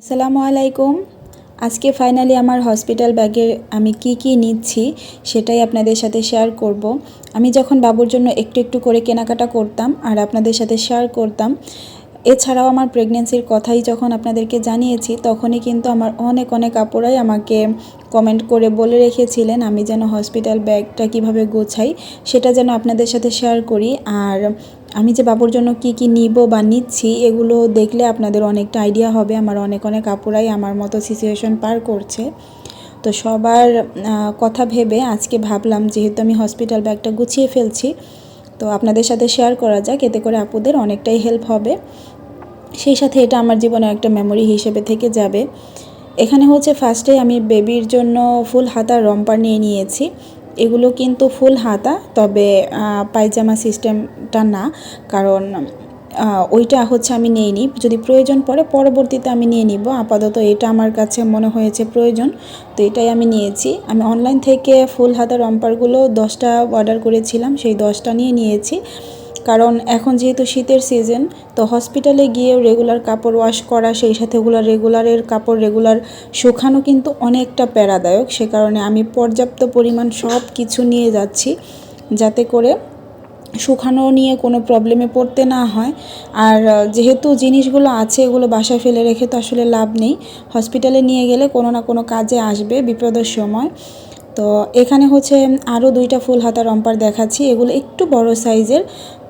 আসসালামু আলাইকুম। আজকে ফাইনালি আমার হসপিটাল ব্যাগে আমি কি কি নিচ্ছি সেটাই আপনাদের সাথে শেয়ার করব। আমি যখন বাবুর জন্য একটু একটু করে কেনাকাটা করতাম আর আপনাদের সাথে শেয়ার করতাম, এছাড়াও আমার প্রেগনেন্সির কথাই যখন আপনাদেরকে জানিয়েছি, তখনই কিন্তু আমার অনেক অনেক আপুরাই আমাকে কমেন্ট করে বলে রেখেছিলেন, আমি যেন হসপিটাল ব্যাগটা কীভাবে গোছাই, সেটা যেন আপনাদের সাথে শেয়ার করি। আর আমি যে বাবুর জন্য কি কি নিব বা নিচ্ছি, এগুলো দেখলে আপনাদের অনেকটা আইডিয়া হবে। আমার অনেক অনেক আপুরাই আমার মতো সিচুয়েশন পার করছে। তো সবার কথা ভেবে আজকে ভাবলাম, যেহেতু আমি হসপিটাল ব্যাগটা গুছিয়ে ফেলছি, তো আপনাদের সাথে শেয়ার করা যাক, এতে করে আপুদের অনেকটাই হেল্প হবে। সেই সাথে এটা আমার জীবনে একটা মেমোরি হিসেবে থেকে যাবে। এখানে হচ্ছে ফার্স্টে আমি বেবির জন্য ফুল হাতা রম্পার নিয়ে নিয়েছি। এগুলো কিন্তু ফুল হাতা, তবে পায়জামা সিস্টেমটা না। কারণ ওইটা হচ্ছে আমি নিয়ে নিই। যদি প্রয়োজন পড়ে, পরবর্তীতে আমি নিয়ে নিব। আপাতত এটা আমার কাছে মনে হয়েছে প্রয়োজন। তো এটাই আমি নিয়েছি। আমি অনলাইন থেকে ফুল হাতা রম্পারগুলো দশটা অর্ডার করেছিলাম। সেই দশটা নিয়ে নিয়েছি। কারণ এখন যেহেতু শীতের সিজন তো হসপিটালে গিয়েও রেগুলার কাপড় ওয়াশ করা, সেই সাথে ওগুলো রেগুলারের কাপড় রেগুলার শুকানো কিন্তু অনেকটা প্যারাদায়ক। সে কারণে আমি পর্যাপ্ত পরিমাণ সব কিছু নিয়ে যাচ্ছি যাতে করে শুকানো নিয়ে কোনো প্রবলেমে পড়তে না হয়। আর যেহেতু জিনিসগুলো আছে এগুলো বাসায় ফেলে রেখে তো আসলে লাভ নেই। হসপিটালে নিয়ে গেলে কোনো না কোনো কাজে আসবে বিপদের সময়। তো এখানে হচ্ছে আরও দুইটা ফুল হাতা রম্পার দেখাচ্ছি। এগুলো একটু বড় সাইজের,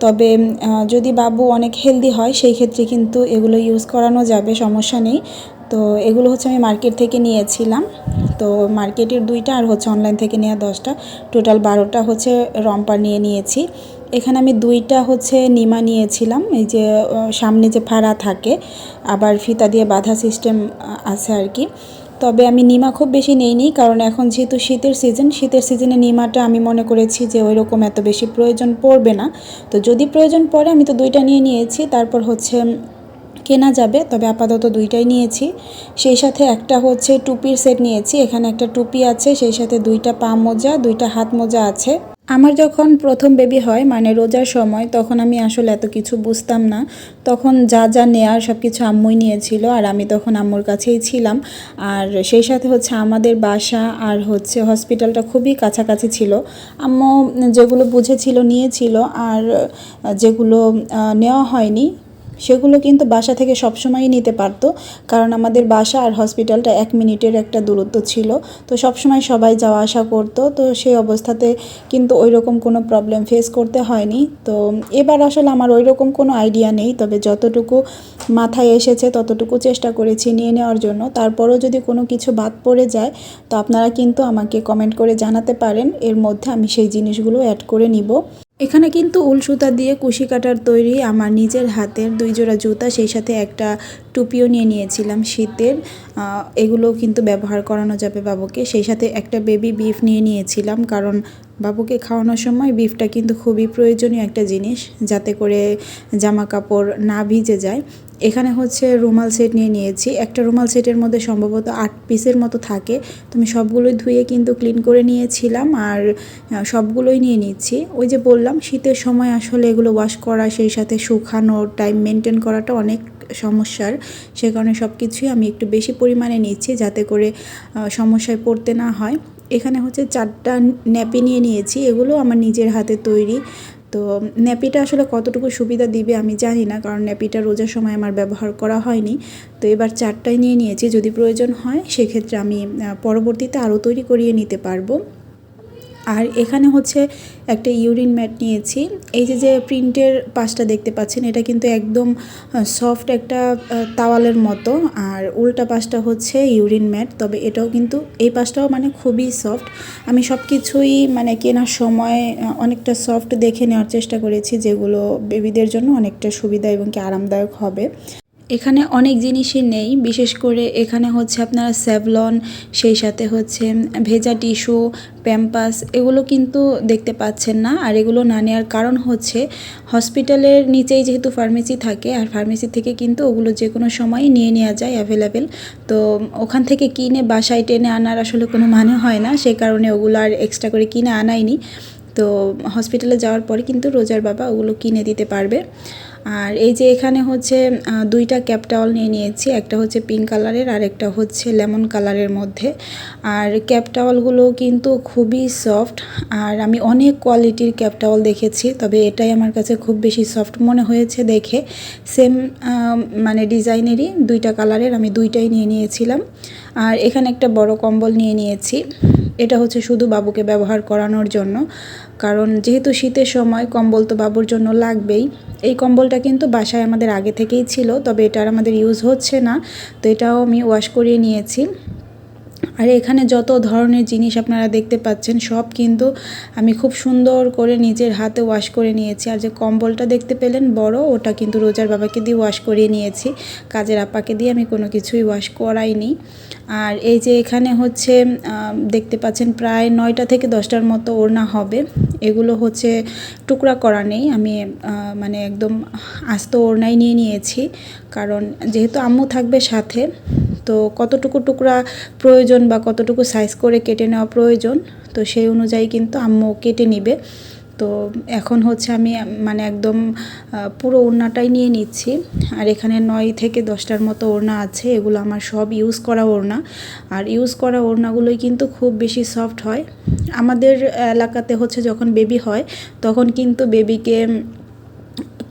তবে যদি বাবু অনেক হেলদি হয়, সেই ক্ষেত্রে কিন্তু এগুলো ইউজ করানো যাবে, সমস্যা নেই। তো এগুলো হচ্ছে আমি মার্কেট থেকে নিয়েছিলাম। তো মার্কেটের দুইটা আর হচ্ছে অনলাইন থেকে নেওয়া দশটা। টোটাল বারোটা হচ্ছে রম্পার নিয়ে নিয়েছি। এখানে আমি দুইটা হচ্ছে নিমা নিয়েছিলাম, এই যে সামনে যে ফাড়া থাকে, আবার ফিতা দিয়ে বাধা সিস্টেম আছে আর কি। তবে আমি নিমা খুব বেশি নেইনি, কারণ এখন যেহেতু শীতের সিজন শীতের সিজনে নিমাটা আমি মনে করেছি যে ওই রকম এত বেশি প্রয়োজন পড়বে না। তো যদি প্রয়োজন পড়ে, আমি তো দুইটা নিয়ে নিয়েছি। তারপর হচ্ছে কেনা যাবে, তবে আপাতত দুইটাই নিয়েছি। সেই সাথে একটা হচ্ছে টুপির সেট নিয়েছি, এখানে একটা টুপি আছে, সেই সাথে দুইটা পা মোজা, দুইটা হাত মোজা আছে। আমার যখন প্রথম বেবি হয় মানে রোজার সময়, তখন আমি আসলে এত কিছু বুঝতাম না। তখন যা যা নেয়ার সব কিছু আম্মুই নিয়েছিল, আর আমি তখন আম্মুর কাছেই ছিলাম। আর সেই সাথে হচ্ছে আমাদের বাসা আর হচ্ছে হসপিটালটা খুবই কাছাকাছি ছিল। আম্মু যেগুলো বুঝেছিল, নিয়েছিল, আর যেগুলো নেওয়া হয়নি সেগুলো কিন্তু বাসা থেকে সবসময়ই নিতে পারতো, কারণ আমাদের বাসা আর হসপিটালটা এক মিনিটের একটা দূরত্ব ছিল। তো সবসময় সবাই যাওয়া আসা করতো, তো সেই অবস্থাতে কিন্তু ওই রকম কোনো প্রবলেম ফেস করতে হয়নি। তো এবার আসলে আমার ওই রকম কোনো আইডিয়া নেই, তবে যতটুকু মাথায় এসেছে ততটুকু চেষ্টা করেছি নিয়ে নেওয়ার জন্য। তারপরও যদি কোনো কিছু বাদ পড়ে যায়, তো আপনারা কিন্তু আমাকে কমেন্ট করে জানাতে পারেন। এর মধ্যে আমি সেই জিনিসগুলো অ্যাড করে নিব। এখানে কিন্তু উল সুতা দিয়ে কুশি কাটার তৈরি, আমার নিজের হাতের দুই জোড়া জুতা, সেই সাথে একটা টুপিও নিয়ে নিয়েছিলাম শীতের। এগুলো কিন্তু ব্যবহার করানো যাবে বাবুকে। সেই সাথে একটা বেবি বিফ নিয়ে নিয়েছিলাম কারণ বাবুকে খাওয়ানোর সময় বিফটা কিন্তু খুবই প্রয়োজনীয় একটা জিনিস যাতে করে জামা কাপড় না ভিজে যায়। এখানে হচ্ছে রুমাল সেট নিয়ে নিয়েছি। একটা রুমাল সেটের মধ্যে সম্ভবত আট পিসের মতো থাকে। তো আমি সবগুলোই ধুয়ে কিন্তু ক্লিন করে নিয়েছিলাম আর সবগুলোই নিয়ে নিচ্ছি। ওই যে বললাম, শীতের সময় আসলে এগুলো ওয়াশ করা, সেই সাথে শুকানো টাইম মেনটেন করাটা অনেক সমস্যার, সে কারণে সব কিছুই আমি একটু বেশি পরিমাণে নিচ্ছি যাতে করে সমস্যায় পড়তে না হয়। এখানে হচ্ছে চারটা ন্যাপি নিয়ে নিয়েছি, এগুলো আমার নিজের হাতে তৈরি। তো ন্যাপিটা আসলে কতটুকু সুবিধা দিবে আমি জানি না, কারণ ন্যাপিটা রোজার সময় আমার ব্যবহার করা হয়নি। তো এবার চারটাই নিয়ে নিয়েছি, যদি প্রয়োজন হয় সেক্ষেত্রে আমি পরবর্তীতে আরও তৈরি করিয়ে নিতে পারব। আর এখানে হচ্ছে একটা ইউরিন ম্যাট নিয়েছি। এই যে যে প্রিন্টের পাশটা দেখতে পাচ্ছেন, এটা কিন্তু একদম সফট একটা তাওয়ালের মতো। আর উল্টা পাশটা হচ্ছে ইউরিন ম্যাট তবে এটাও কিন্তু, এই পাশটাও মানে খুবই সফট আমি সব কিছুই মানে কেনার সময় অনেকটা সফট দেখে নেওয়ার চেষ্টা করেছি, যেগুলো বেবিদের জন্য অনেকটা সুবিধা এবং কি আরামদায়ক হবে। এখানে অনেক জিনিসই নেই, বিশেষ করে এখানে হচ্ছে আপনারা স্যাভলন, সেই সাথে হচ্ছে ভেজা টিস্যু, প্যাম্পাস, এগুলো কিন্তু দেখতে পাচ্ছেন না। আর এগুলো না নেওয়ার কারণ হচ্ছে হসপিটালের নিচেই যেহেতু ফার্মেসি থাকে, আর ফার্মেসি থেকে কিন্তু ওগুলো যে কোনো সময় নিয়ে নেওয়া যায় অ্যাভেলেবেল। তো ওখান থেকে কিনে বাসায় টেনে আনার আসলে কোনো মানে হয় না সেই কারণে ওগুলো আর এক্সট্রা করে কিনে আনাইনি তো হসপিটালে যাওয়ার পরে কিন্তু রোজার বাবা ওগুলো কিনে দিতে পারবে। আর এই যে এখানে হচ্ছে দুইটা ক্যাপ টাওয়াল নিয়ে নিয়েছি, একটা হচ্ছে পিঙ্ক কালারের আর একটা হচ্ছে লেমন কালারের মধ্যে। আর ক্যাপ টাওয়ালগুলো কিন্তু খুবই সফট আর আমি অনেক কোয়ালিটির ক্যাপ টাওয়াল দেখেছি, তবে এটাই আমার কাছে খুব বেশি সফট মনে হয়েছে দেখে। সেম মানে ডিজাইনেরই দুইটা কালারের আমি দুইটাই নিয়ে নিয়েছিলাম। আর এখানে একটা বড় কম্বল নিয়ে নিয়েছি। এটা হচ্ছে শুধু বাবুকে ব্যবহার করানোর জন্য। কারণ যেহেতু শীতের সময় কম্বল তো বাবুর জন্য লাগবেই। এই কম্বলটা কিন্তু বাসায় আমাদের আগে থেকেই ছিল, তবে এটা আর আমাদের ইউজ হচ্ছে না। তো এটাও আমি ওয়াশ করিয়ে নিয়েছি। আর এখানে যত ধরনের জিনিস আপনারা দেখতে পাচ্ছেন, সব কিন্তু আমি খুব সুন্দর করে নিজের হাতে ওয়াশ করে নিয়েছি। আর যে কম্বলটা দেখতে পেলেন, বড়, ওটা কিন্তু রোজার বাবাকে দিয়ে ওয়াশ করিয়ে নিয়েছি। কাজের আপাকে দিয়ে আমি কোনো কিছুই ওয়াশ করাইনি। আর এই যে এখানে হচ্ছে দেখতে পাচ্ছেন প্রায় নয়টা থেকে দশটার মতো ওড়না হবে। এগুলো হচ্ছে টুকরা করা নেই। আমি মানে একদম আস্ত ওড়নাই নিয়ে নিয়েছি। কারণ যেহেতু আম্মু থাকবে সাথে তো কতটুকু টুকরা প্রয়োজন বা কতটুকু সাইজ করে কেটে নেওয়া প্রয়োজন, তো সেই অনুযায়ী কিন্তু আম্মু কেটে নিবে। তো এখন হচ্ছে আমি মানে একদম পুরো ওড়নাটাই নিয়ে নিচ্ছি। আর এখানে নয় থেকে দশটার মতো ওড়না আছে, এগুলো আমার সব ইউজ করা ওড়না। আর ইউজ করা ওড়নাগুলোই কিন্তু খুব বেশি সফট হয়। আমাদের এলাকাতে হচ্ছে যখন বেবি হয়, তখন কিন্তু বেবিকে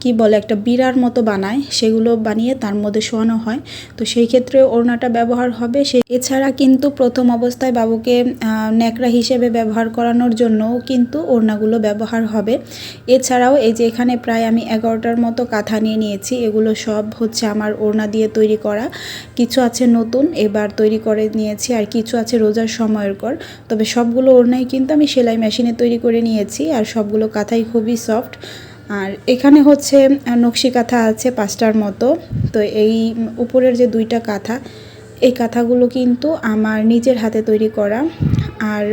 কি বলে, একটা বিড়ার মতো বানায়, সেগুলো বানিয়ে তার মধ্যে শোয়ানো হয়। তো সেই ক্ষেত্রে ওড়নাটা ব্যবহার হবে। সে এছাড়া কিন্তু প্রথম অবস্থায় বাবুকে ন্যাকড়া হিসেবে ব্যবহার করানোর জন্যও কিন্তু ওড়নাগুলো ব্যবহার হবে। এছাড়াও এই যে এখানে প্রায় আমি এগারোটার মতো কাঁথা নিয়ে নিয়েছি, এগুলো সব হচ্ছে আমার ওড়না দিয়ে তৈরি করা। কিছু আছে নতুন, এবার তৈরি করে নিয়েছি, আর কিছু আছে রোজার সময়ের কর। তবে সবগুলো ওড়নাই কিন্তু আমি সেলাই মেশিনে তৈরি করে নিয়েছি, আর সবগুলো কাঁথাই খুবই সফট। আর এখানে হচ্ছে নকশি কাঁথা আছে পাঁচটার মতো। তো এই উপরের যে দুইটা কাঁথা এই কাঁথাগুলো কিন্তু আমার নিজের হাতে তৈরি করা। আর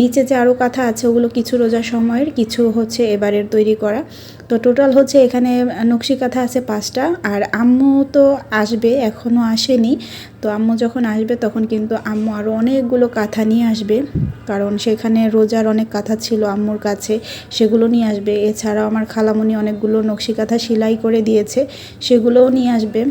নিচে যে আরও কাঁথা আছে, ওগুলো কিছু রোজার সময়ের, কিছু হচ্ছে এবারের তৈরি করা। তো টোটাল হচ্ছে এখানে নকশি কাঁথা আছে পাঁচটা। আর আম্মু তো আসবে এখনও আসেনি। তো আম্মু যখন আসবে, তখন কিন্তু আম্মু আরও অনেকগুলো কাঁথা নিয়ে আসবে। কারণ সেখানে রোজার অনেক কাঁথা ছিল আম্মুর কাছে, সেগুলো নিয়ে আসবে। এছাড়াও আমার খালামণি অনেকগুলো নকশি কাঁথা সেলাই করে দিয়েছে, সেগুলোও নিয়ে আসবে।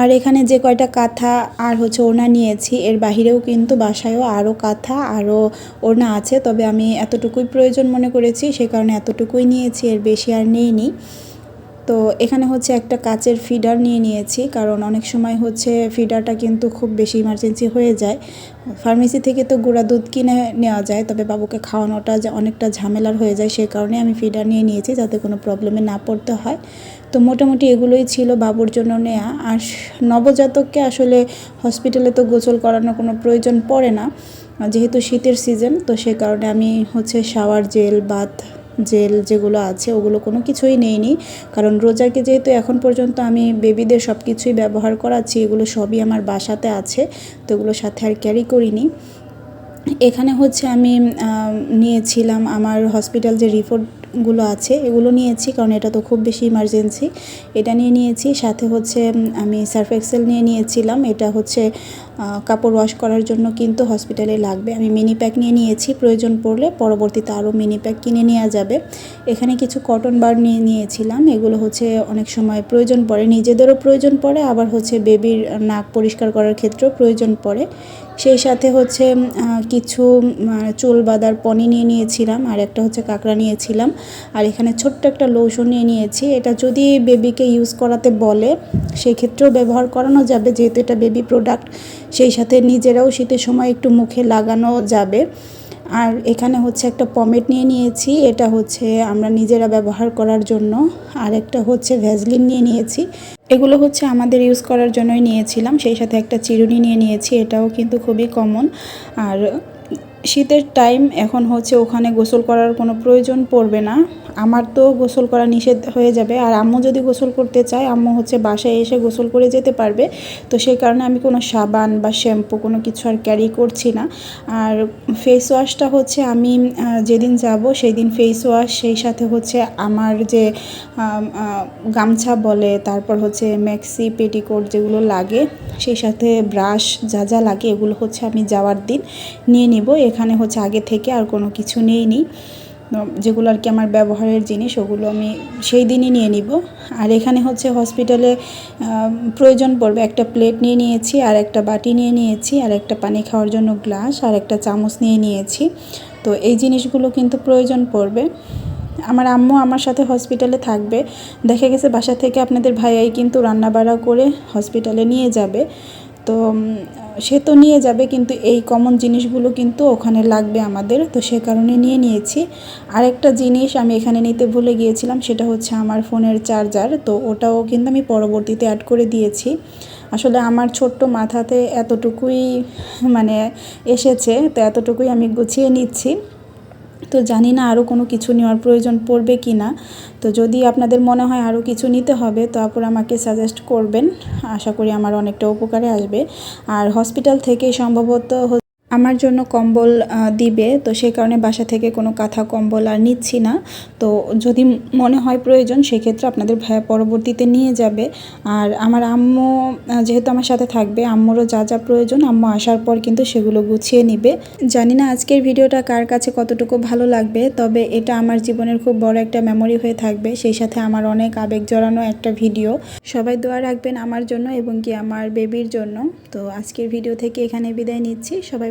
আর এখানে যে কয়টা কাঁথা আর হচ্ছে ওড়না নিয়েছি, এর বাহিরেও কিন্তু বাসায়ও আরও কাঁথা আরও ওড়না আছে। তবে আমি এতটুকুই প্রয়োজন মনে করেছি, সে কারণে এতটুকুই নিয়েছি, এর বেশি আর নেইনি। তো এখানে হচ্ছে একটা কাচের ফিডার নিয়ে নিয়েছি, কারণ অনেক সময় হচ্ছে ফিডারটা কিন্তু খুব বেশি ইমার্জেন্সি হয়ে যায়। ফার্মেসি থেকে তো গুঁড়া দুধ কিনে নেওয়া যায়, তবে বাবুকে খাওয়ানোটা অনেকটা ঝামেলার হয়ে যায় সে কারণে আমি ফিডার নিয়ে নিয়েছি যাতে কোনো প্রবলেমে না পড়তে হয়। তো মোটামুটি এগুলোই ছিল বাবুর জন্য নেয়া। আর নবজাতককে আসলে হসপিটালে তো গোসল করানোর কোনো প্রয়োজন পড়ে না, যেহেতু শীতের সিজন তো সে কারণে আমি হচ্ছে শাওয়ার জেল বাথ জেল যেগুলো আছে, ওগুলো কোনো কিছুই নেইনি। কারণ রোজাকে যেহেতু এখন পর্যন্ত আমি বেবিদের সব কিছুই ব্যবহার করাচ্ছি, এগুলো সবই আমার বাসাতে আছে, তো এগুলো সাথে আর ক্যারি করিনি। এখানে হচ্ছে আমি নিয়েছিলাম আমার হসপিটাল যে রিপোর্টগুলো আছে, এগুলো নিয়েছি কারণ এটা তো খুব বেশি ইমার্জেন্সি এটা নিয়ে নিয়েছি, সাথে হচ্ছে আমি সার্ফ এক্সেল নিয়ে নিয়েছিলাম। এটা হচ্ছে কাপড় ওয়াশ করার জন্য কিন্তু হসপিটালে লাগবে। আমি মিনি প্যাক নিয়ে নিয়েছি, প্রয়োজন পড়লে পরবর্তীতে আরও মিনি প্যাক কিনে নেওয়া যাবে। এখানে কিছু কটন বার নিয়ে নিয়েছিলাম, এগুলো হচ্ছে অনেক সময় প্রয়োজন পড়ে। নিজেদেরও প্রয়োজন পড়ে, আবার হচ্ছে বেবির নাক পরিষ্কার করার ক্ষেত্রেও প্রয়োজন পড়ে। সেই সাথে হচ্ছে কিছু চুল বাঁধার পনি নিয়ে নিয়েছিলাম আর একটা হচ্ছে কাঁকড়া নিয়েছিলাম। আর এখানে ছোট্ট একটা লোশন নিয়ে নিয়েছি। এটা যদি বেবিকে ইউজ করাতে বলে সেই ক্ষেত্রেও ব্যবহার করানো যাবে, যেহেতু এটা বেবি প্রোডাক্ট। সেই সাথে নিজেরাও শীতের সময় একটু মুখে লাগানো যাবে। আর এখানে হচ্ছে একটা পমেট নিয়ে নিয়েছি। এটা হচ্ছে আমরা নিজেরা ব্যবহার করার জন্য। আর একটা হচ্ছে ভ্যাজলিন নিয়ে নিয়েছি। এগুলো হচ্ছে আমাদের ইউজ করার জন্যই নিয়েছিলাম। সেই সাথে একটা চিরুনি নিয়ে নিয়েছি। এটাও কিন্তু খুবই কমন আর শীতের টাইম এখন হচ্ছে ওখানে গোসল করার কোনো প্রয়োজন পড়বে না। আমার তো গোসল করা নিষেধ হয়ে যাবে। আর আম্মু যদি গোসল করতে চায়, আম্মু হচ্ছে বাসায় এসে গোসল করে যেতে পারবে। তো সেই কারণে আমি কোনো সাবান বা শ্যাম্পু কোনো কিছু আর ক্যারি করছি না। আর ফেস ওয়াশটা হচ্ছে আমি যেদিন যাব সেই দিন ফেস ওয়াশ সেই সাথে হচ্ছে আমার যে গামছা বলে, তারপর হচ্ছে ম্যাক্সি পেটিকোট যেগুলো লাগে, সেই সাথে ব্রাশ যা যা লাগে, এগুলো হচ্ছে আমি যাওয়ার দিন নিয়ে নিব। এখানে হচ্ছে আগে থেকে আর কোনো কিছু নেই নি যেগুলো আর কি আমার ব্যবহারের জিনিস, ওগুলো আমি সেই দিনই নিয়ে নিব। আর এখানে হচ্ছে হসপিটালে প্রয়োজন পড়বে একটা প্লেট নিয়ে নিয়েছি, আর একটা বাটি নিয়ে নিয়েছি, আর একটা পানি খাওয়ার জন্য গ্লাস আর একটা চামচ নিয়ে নিয়েছি। তো এই জিনিসগুলো কিন্তু প্রয়োজন পড়বে। আমার আম্মু আমার সাথে হসপিটালে থাকবে। দেখা গেছে বাসা থেকে আপনাদের ভাইয়াই কিন্তু রান্নাবাড়া করে হসপিটালে নিয়ে যাবে। তো সে তো নিয়ে যাবে, কিন্তু এই কমন জিনিসগুলো কিন্তু ওখানে লাগবে আমাদের, তো সে কারণে নিয়ে নিয়েছি। আরেকটা জিনিস আমি এখানে নিতে ভুলে গিয়েছিলাম, সেটা হচ্ছে আমার ফোনের চার্জার তো ওটাও কিন্তু আমি পরবর্তীতে অ্যাড করে দিয়েছি। আসলে আমার ছোট্ট মাথাতে এতটুকুই মানে এসেছে, তো এতটুকুই আমি গুছিয়ে নিচ্ছি। তো জানি না আরও কোনো কিছু নেওয়ার প্রয়োজন পড়বে কি না। তো যদি আপনাদের মনে হয় আরও কিছু নিতে হবে, তো আপনার আমাকে সাজেস্ট করবেন। আশা করি আমার অনেকটা উপকারে আসবে। আর হসপিটাল থেকে সম্ভবত আমার জন্য কম্বল দিবে, তো সেই কারণে বাসা থেকে কোনো কাঁথা কম্বল আর নিচ্ছি না। তো যদি মনে হয় প্রয়োজন, সেক্ষেত্রে আপনাদের ভাইয়া পরবর্তীতে নিয়ে যাবে। আর আমার আম্মু যেহেতু আমার সাথে থাকবে, আম্মুরও যা যা প্রয়োজন, আম্মু আসার পর কিন্তু সেগুলো গুছিয়ে নিবে। জানি না আজকের ভিডিওটা কার কাছে কতটুকু ভালো লাগবে, তবে এটা আমার জীবনের খুব বড় একটা মেমরি হয়ে থাকবে। সেই সাথে আমার অনেক আবেগ জড়ানো একটা ভিডিও। সবাই দোয়া রাখবেন আমার জন্য এবং কি আমার বেবির জন্য। তো আজকের ভিডিও থেকে এখানে বিদায় নিচ্ছি। সবাই